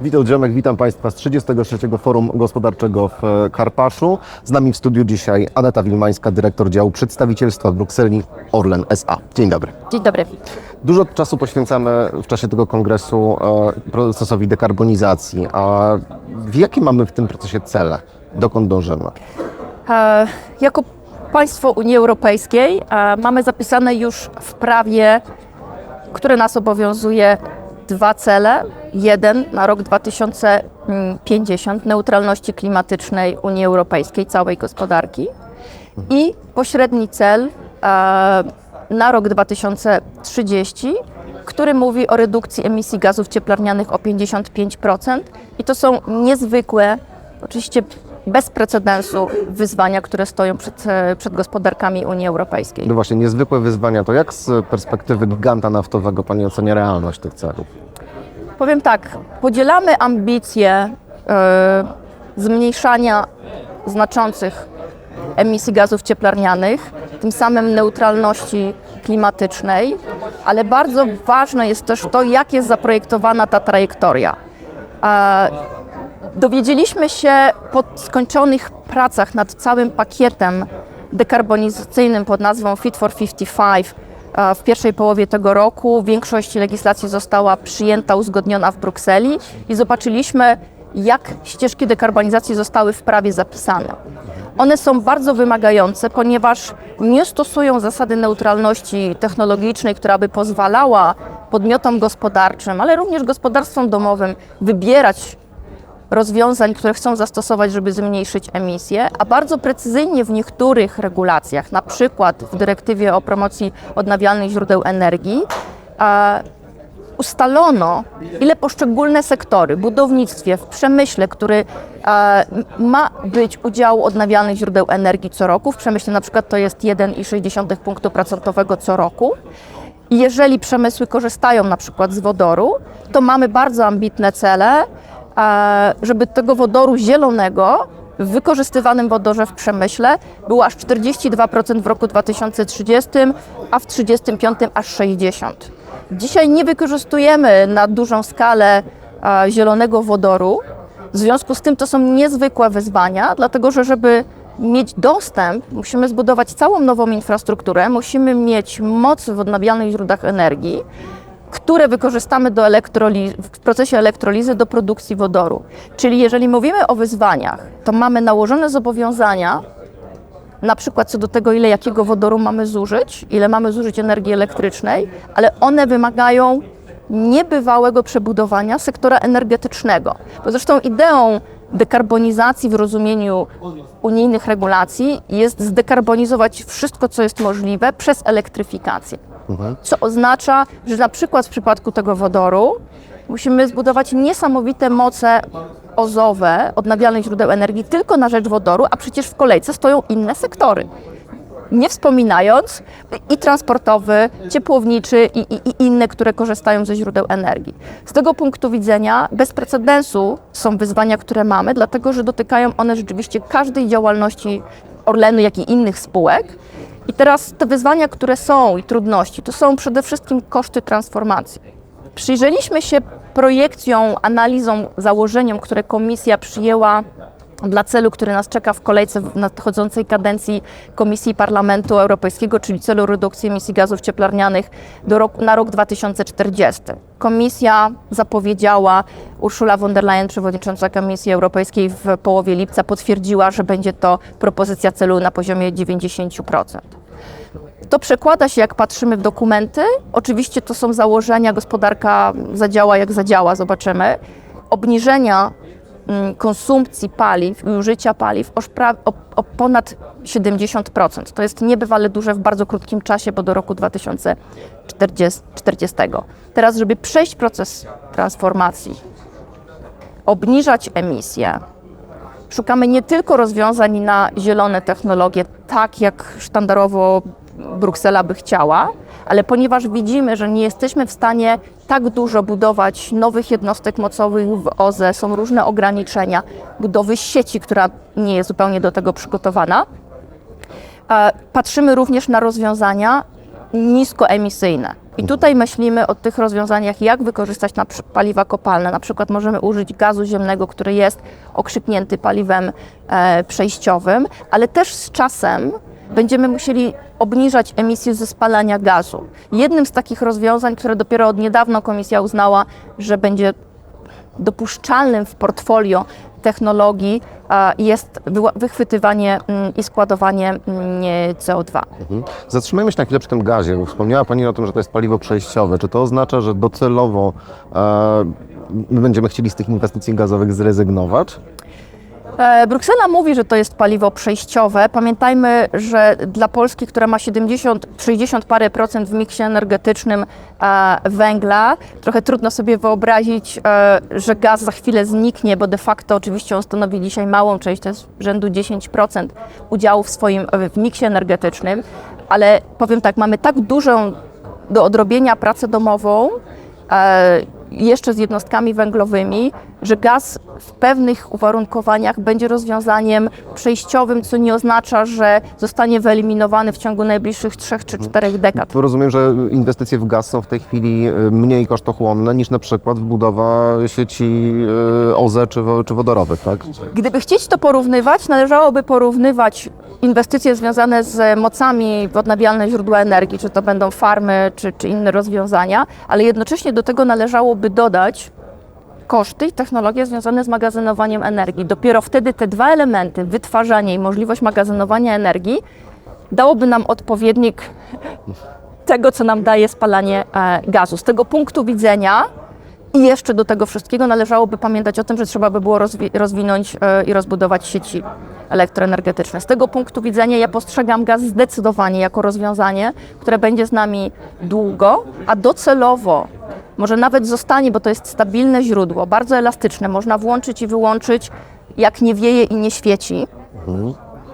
Witam Dziomek, witam Państwa z 33. Forum Gospodarczego w e, Karpaszu. Z nami w studiu dzisiaj Aneta Wilmańska, dyrektor działu przedstawicielstwa w Brukseli Orlen SA. Dzień dobry. Dzień dobry. Dużo czasu poświęcamy w czasie tego kongresu e, procesowi dekarbonizacji. A jakie mamy w tym procesie cele? Dokąd dążymy? E, jako państwo Unii Europejskiej e, mamy zapisane już w prawie, które nas obowiązuje, dwa cele. Jeden na rok 2050 neutralności klimatycznej Unii Europejskiej, całej gospodarki i pośredni cel e, na rok 2030, który mówi o redukcji emisji gazów cieplarnianych o 55%. I to są niezwykłe, oczywiście bez precedensu wyzwania, które stoją przed, e, przed gospodarkami Unii Europejskiej. No właśnie, niezwykłe wyzwania. To jak z perspektywy giganta naftowego Pani ocenia realność tych celów? Powiem tak, podzielamy ambicje e, zmniejszania znaczących emisji gazów cieplarnianych, tym samym neutralności klimatycznej, ale bardzo ważne jest też to, jak jest zaprojektowana ta trajektoria. E, Dowiedzieliśmy się po skończonych pracach nad całym pakietem dekarbonizacyjnym pod nazwą Fit for 55 e, w pierwszej połowie tego roku. Większość legislacji została przyjęta, uzgodniona w Brukseli i zobaczyliśmy, jak ścieżki dekarbonizacji zostały w prawie zapisane. One są bardzo wymagające, ponieważ nie stosują zasady neutralności technologicznej, która by pozwalała podmiotom gospodarczym, ale również gospodarstwom domowym wybierać rozwiązań, które chcą zastosować, żeby zmniejszyć emisje, a bardzo precyzyjnie w niektórych regulacjach, na przykład w dyrektywie o promocji odnawialnych źródeł energii, ustalono, ile poszczególne sektory, w budownictwie, w przemyśle, który ma być udziału odnawialnych źródeł energii co roku, w przemyśle na przykład to jest 1,6 punktu procentowego co roku. I jeżeli przemysły korzystają na przykład z wodoru, to mamy bardzo ambitne cele, żeby tego wodoru zielonego w wykorzystywanym wodorze w przemyśle było aż 42% w roku 2030, a w 2035 aż 60%. Dzisiaj nie wykorzystujemy na dużą skalę e, zielonego wodoru. W związku z tym to są niezwykłe wyzwania, dlatego że żeby mieć dostęp, musimy zbudować całą nową infrastrukturę, musimy mieć moc w odnawialnych źródłach energii, które wykorzystamy do elektroli- w procesie elektrolizy do produkcji wodoru. Czyli jeżeli mówimy o wyzwaniach, to mamy nałożone zobowiązania na przykład co do tego, ile jakiego wodoru mamy zużyć, ile mamy zużyć energii elektrycznej, ale one wymagają niebywałego przebudowania sektora energetycznego. Bo zresztą ideą dekarbonizacji w rozumieniu unijnych regulacji jest zdekarbonizować wszystko, co jest możliwe przez elektryfikację. Co oznacza, że na przykład w przypadku tego wodoru musimy zbudować niesamowite moce ozowe odnawialnych źródeł energii tylko na rzecz wodoru, a przecież w kolejce stoją inne sektory. Nie wspominając i transportowy, ciepłowniczy i, i, i inne, które korzystają ze źródeł energii. Z tego punktu widzenia bez precedensu są wyzwania, które mamy, dlatego że dotykają one rzeczywiście każdej działalności Orlenu, jak i innych spółek. I teraz te wyzwania, które są i trudności, to są przede wszystkim koszty transformacji. Przyjrzeliśmy się projekcją, analizą, założeniom, które komisja przyjęła dla celu, który nas czeka w kolejce w nadchodzącej kadencji Komisji Parlamentu Europejskiego, czyli celu redukcji emisji gazów cieplarnianych roku, na rok 2040. Komisja zapowiedziała, Ursula von der Leyen, przewodnicząca Komisji Europejskiej w połowie lipca potwierdziła, że będzie to propozycja celu na poziomie 90%. To przekłada się, jak patrzymy w dokumenty. Oczywiście to są założenia, gospodarka zadziała jak zadziała, zobaczymy. Obniżenia konsumpcji paliw i użycia paliw o, o ponad 70%. To jest niebywale duże w bardzo krótkim czasie, bo do roku 2040. Teraz, żeby przejść proces transformacji, obniżać emisje, Szukamy nie tylko rozwiązań na zielone technologie, tak jak sztandarowo Bruksela by chciała, ale ponieważ widzimy, że nie jesteśmy w stanie tak dużo budować nowych jednostek mocowych w OZE, są różne ograniczenia budowy sieci, która nie jest zupełnie do tego przygotowana, e, patrzymy również na rozwiązania niskoemisyjne. I tutaj myślimy o tych rozwiązaniach, jak wykorzystać na paliwa kopalne. Na przykład możemy użyć gazu ziemnego, który jest okrzyknięty paliwem e, przejściowym, ale też z czasem będziemy musieli obniżać emisję ze spalania gazu. Jednym z takich rozwiązań, które dopiero od niedawna Komisja uznała, że będzie dopuszczalnym w portfolio technologii jest wychwytywanie mm, i składowanie mm, CO2. Mhm. Zatrzymajmy się na chwilę przy tym gazie. Wspomniała Pani o tym, że to jest paliwo przejściowe. Czy to oznacza, że docelowo e, my będziemy chcieli z tych inwestycji gazowych zrezygnować? E, Bruksela mówi, że to jest paliwo przejściowe. Pamiętajmy, że dla Polski, która ma 70, 60 parę procent w miksie energetycznym e, węgla, trochę trudno sobie wyobrazić, e, że gaz za chwilę zniknie, bo de facto oczywiście on stanowi dzisiaj małą część, to jest rzędu 10% udziału w swoim w miksie energetycznym, ale powiem tak, mamy tak dużą do odrobienia pracę domową, jeszcze z jednostkami węglowymi, że gaz w pewnych uwarunkowaniach będzie rozwiązaniem przejściowym, co nie oznacza, że zostanie wyeliminowany w ciągu najbliższych 3 czy 4 dekad. Rozumiem, że inwestycje w gaz są w tej chwili e, mniej kosztochłonne niż na przykład budowa sieci e, OZE czy, czy wodorowych, tak? Gdyby chcieć to porównywać, należałoby porównywać inwestycje związane z mocami w odnawialne źródła energii, czy to będą farmy, czy, czy inne rozwiązania, ale jednocześnie do tego należałoby dodać koszty i technologie związane z magazynowaniem energii. Dopiero wtedy te dwa elementy, wytwarzanie i możliwość magazynowania energii, dałoby nam odpowiednik tego, co nam daje spalanie e, gazu. Z tego punktu widzenia i jeszcze do tego wszystkiego należałoby pamiętać o tym, że trzeba by było rozwi- rozwinąć e, i rozbudować sieci elektroenergetyczne. Z tego punktu widzenia ja postrzegam gaz zdecydowanie jako rozwiązanie, które będzie z nami długo, a docelowo może nawet zostanie, bo to jest stabilne źródło, bardzo elastyczne, można włączyć i wyłączyć jak nie wieje i nie świeci.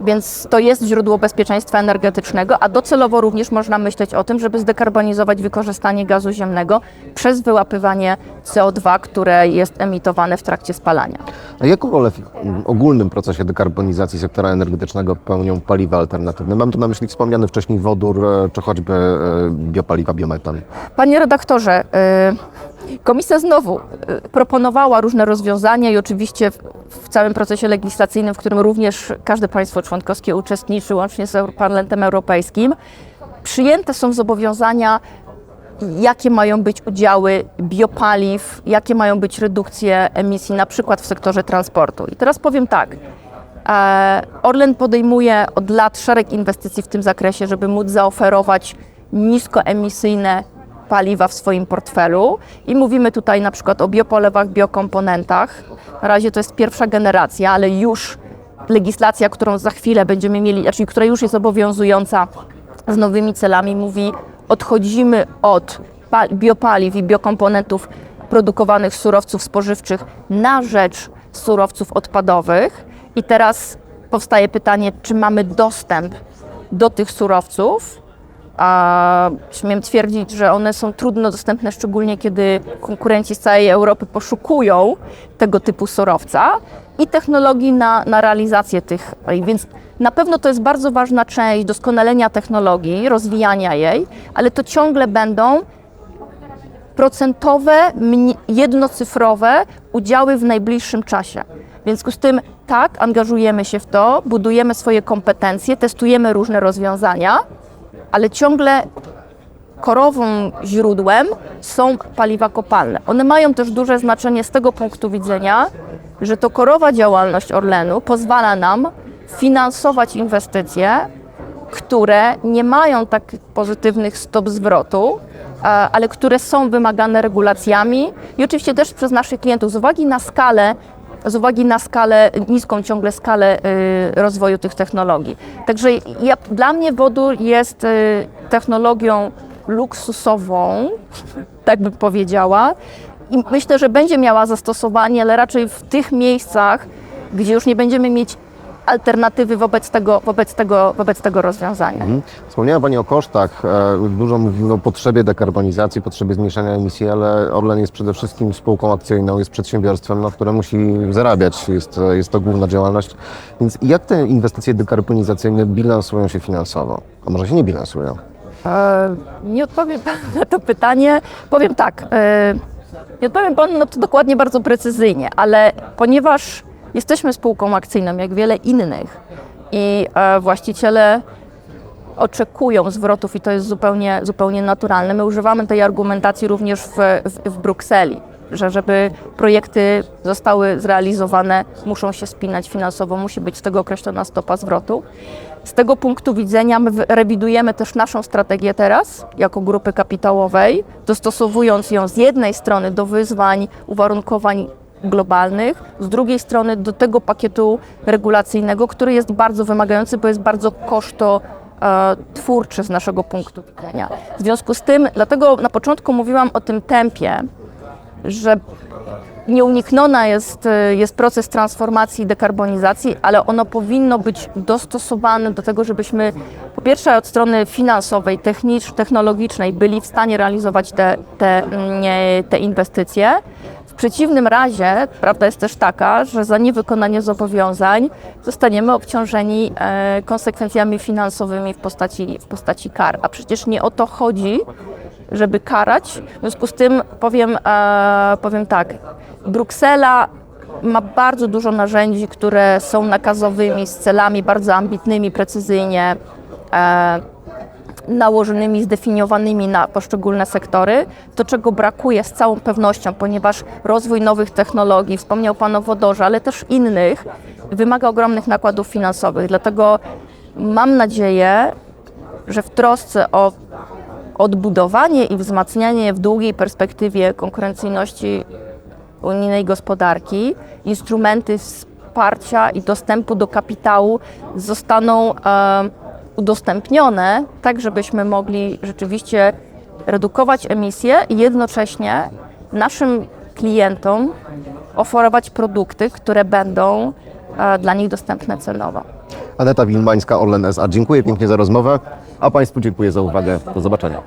Więc to jest źródło bezpieczeństwa energetycznego, a docelowo również można myśleć o tym, żeby zdekarbonizować wykorzystanie gazu ziemnego przez wyłapywanie CO2, które jest emitowane w trakcie spalania. A jaką rolę w ogólnym procesie dekarbonizacji sektora energetycznego pełnią paliwa alternatywne? Mam tu na myśli wspomniany wcześniej wodór, e, czy choćby e, biopaliwa, biometan. Panie redaktorze, y, komisja znowu y, proponowała różne rozwiązania i oczywiście w, w całym procesie legislacyjnym, w którym również każde państwo członkowskie uczestniczy, łącznie z Parlamentem Europejskim, przyjęte są zobowiązania jakie mają być udziały biopaliw, jakie mają być redukcje emisji, na przykład w sektorze transportu. I teraz powiem tak. e, Orlen podejmuje od lat szereg inwestycji w tym zakresie, żeby móc zaoferować niskoemisyjne paliwa w swoim portfelu. I mówimy tutaj na przykład o biopolewach, biokomponentach. Na razie to jest pierwsza generacja, ale już legislacja, którą za chwilę będziemy mieli, znaczy która już jest obowiązująca z nowymi celami, mówi odchodzimy od pa- biopaliw i biokomponentów produkowanych z surowców spożywczych na rzecz surowców odpadowych. I teraz powstaje pytanie, czy mamy dostęp do tych surowców? A śmiem twierdzić, że one są trudno dostępne, szczególnie kiedy konkurenci z całej Europy poszukują tego typu surowca i technologii na, na realizację tych. Więc na pewno to jest bardzo ważna część doskonalenia technologii, rozwijania jej, ale to ciągle będą procentowe, jednocyfrowe udziały w najbliższym czasie. W związku z tym tak, angażujemy się w to, budujemy swoje kompetencje, testujemy różne rozwiązania, ale ciągle korową źródłem są paliwa kopalne. One mają też duże znaczenie z tego punktu widzenia, że to korowa działalność Orlenu pozwala nam finansować inwestycje, które nie mają tak pozytywnych stop zwrotu, e, ale które są wymagane regulacjami i oczywiście też przez naszych klientów z uwagi na skalę z uwagi na skalę, niską ciągle skalę y, rozwoju tych technologii. Także ja, dla mnie wodór jest y, technologią luksusową, tak bym powiedziała. I myślę, że będzie miała zastosowanie, ale raczej w tych miejscach, gdzie już nie będziemy mieć alternatywy wobec tego, wobec tego, wobec tego rozwiązania. Mhm. Wspomniała Pani o kosztach. e, Dużo mówimy o potrzebie dekarbonizacji, potrzebie zmniejszania emisji, ale Orlen jest przede wszystkim spółką akcyjną, jest przedsiębiorstwem, no, które musi zarabiać. Jest, jest to główna działalność. Więc jak te inwestycje dekarbonizacyjne bilansują się finansowo? A może się nie bilansują? E, nie odpowiem panu na to pytanie. Powiem tak. E, nie odpowiem panu na to dokładnie bardzo precyzyjnie, ale ponieważ jesteśmy spółką akcyjną, jak wiele innych, i e, właściciele oczekują zwrotów i to jest zupełnie, zupełnie naturalne. My używamy tej argumentacji również w, w, w Brukseli, że żeby projekty zostały zrealizowane, muszą się spinać finansowo, musi być z tego określona stopa zwrotu. Z tego punktu widzenia my rewidujemy też naszą strategię teraz jako grupy kapitałowej, dostosowując ją z jednej strony do wyzwań, uwarunkowań globalnych, z drugiej strony do tego pakietu regulacyjnego, który jest bardzo wymagający, bo jest bardzo koszto e, twórczy z naszego punktu widzenia. W związku z tym, dlatego na początku mówiłam o tym tempie, że nieunikniona jest, e, jest proces transformacji i dekarbonizacji, ale ono powinno być dostosowane do tego, żebyśmy po pierwsze od strony finansowej, technicz, technologicznej byli w stanie realizować te, te, mm, te inwestycje. Przeciwnym razie prawda jest też taka, że za niewykonanie zobowiązań zostaniemy obciążeni e, konsekwencjami finansowymi w postaci, w postaci kar. A przecież nie o to chodzi, żeby karać. W związku z tym powiem, e, powiem tak, Bruksela ma bardzo dużo narzędzi, które są nakazowymi, z celami bardzo ambitnymi, precyzyjnie e, nałożonymi, zdefiniowanymi na poszczególne sektory, to czego brakuje z całą pewnością, ponieważ rozwój nowych technologii, wspomniał Pan o wodorze, ale też innych, wymaga ogromnych nakładów finansowych. Dlatego mam nadzieję, że w trosce o odbudowanie i wzmacnianie w długiej perspektywie konkurencyjności unijnej gospodarki, instrumenty wsparcia i dostępu do kapitału zostaną udostępnione, tak żebyśmy mogli rzeczywiście redukować emisje i jednocześnie naszym klientom oferować produkty, które będą e, dla nich dostępne cenowo. Aneta Wilmańska, Orlen S.A. Dziękuję pięknie za rozmowę, a Państwu dziękuję za uwagę. Do zobaczenia.